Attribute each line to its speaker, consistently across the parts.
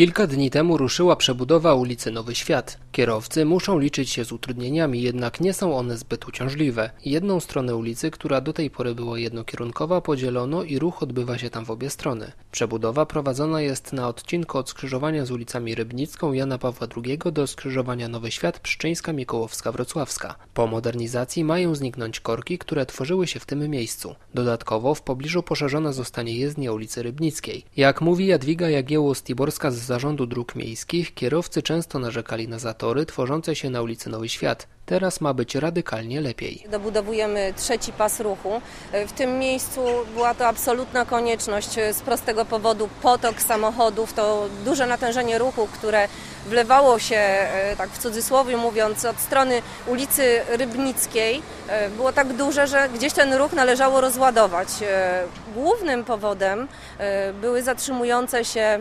Speaker 1: Kilka dni temu ruszyła przebudowa ulicy Nowy Świat. Kierowcy muszą liczyć się z utrudnieniami, jednak nie są one zbyt uciążliwe. Jedną stronę ulicy, która do tej pory była jednokierunkowa, podzielono i ruch odbywa się tam w obie strony. Przebudowa prowadzona jest na odcinku od skrzyżowania z ulicami Rybnicką Jana Pawła II do skrzyżowania Nowy Świat Pszczyńska Mikołowska Wrocławska. Po modernizacji mają zniknąć korki, które tworzyły się w tym miejscu. Dodatkowo w pobliżu poszerzona zostanie jezdnia ulicy Rybnickiej. Jak mówi Jadwiga Jagiełło-Stiborska z Zarządu Dróg Miejskich kierowcy często narzekali na tworzące się na ulicy Nowy Świat. Teraz ma być radykalnie lepiej.
Speaker 2: Dobudowujemy trzeci pas ruchu. W tym miejscu była to absolutna konieczność z prostego powodu. Potok samochodów to duże natężenie ruchu, które wlewało się, e, tak w cudzysłowie mówiąc, od strony ulicy Rybnickiej. E, było tak duże, że gdzieś ten ruch należało rozładować. E, głównym powodem były zatrzymujące się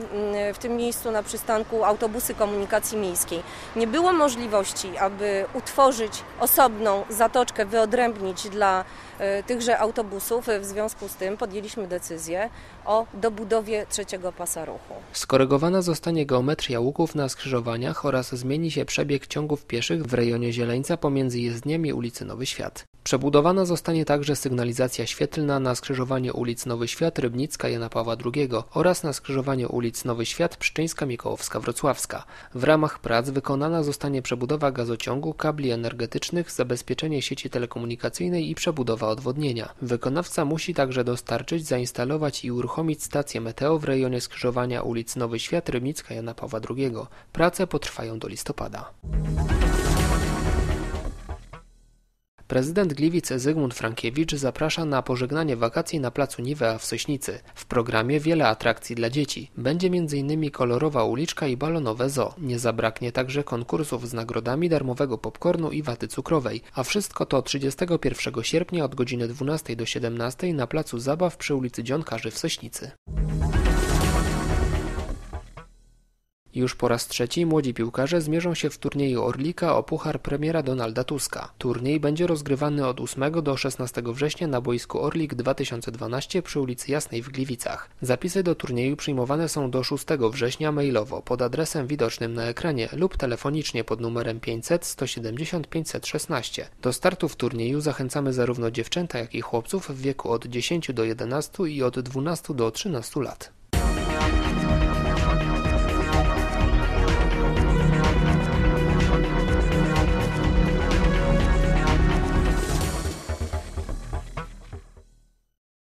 Speaker 2: w tym miejscu na przystanku autobusy komunikacji miejskiej. Nie było możliwości, aby utworzyć utworzyć osobną zatoczkę, wyodrębnić dla e, tychże autobusów. W związku z tym podjęliśmy decyzję o dobudowie trzeciego pasa ruchu.
Speaker 1: Skorygowana zostanie geometria łuków na skrzyżowaniach oraz zmieni się przebieg ciągów pieszych w rejonie Zieleńca pomiędzy jezdniami ulicy Nowy Świat. Przebudowana zostanie także sygnalizacja świetlna na skrzyżowaniu ulic Nowy Świat, Rybnicka, Jana Pawła II oraz na skrzyżowaniu ulic Nowy Świat, Pszczyńska, Mikołowska, Wrocławska. W ramach prac wykonana zostanie przebudowa gazociągu, kabli energetycznych, zabezpieczenie sieci telekomunikacyjnej i przebudowa odwodnienia. Wykonawca musi także dostarczyć, zainstalować i uruchomić stację meteo w rejonie skrzyżowania ulic Nowy Świat, Rybnicka, Jana Pawła II. Prace potrwają do listopada. Prezydent Gliwic Zygmunt Frankiewicz zaprasza na pożegnanie wakacji na placu Niwea w Sośnicy. W programie wiele atrakcji dla dzieci. Będzie m.in. kolorowa uliczka i balonowe zoo. Nie zabraknie także konkursów z nagrodami darmowego popcornu i waty cukrowej. A wszystko to 31 sierpnia od godziny 12 do 17 na placu zabaw przy ulicy Dzionkarzy w Sośnicy. Już po raz trzeci młodzi piłkarze zmierzą się w turnieju Orlika o puchar premiera Donalda Tuska. Turniej będzie rozgrywany od 8 do 16 września na boisku Orlik 2012 przy ulicy Jasnej w Gliwicach. Zapisy do turnieju przyjmowane są do 6 września mailowo pod adresem widocznym na ekranie lub telefonicznie pod numerem 500 170 516. Do startu w turnieju zachęcamy zarówno dziewczęta, jak i chłopców w wieku od 10 do 11 i od 12 do 13 lat.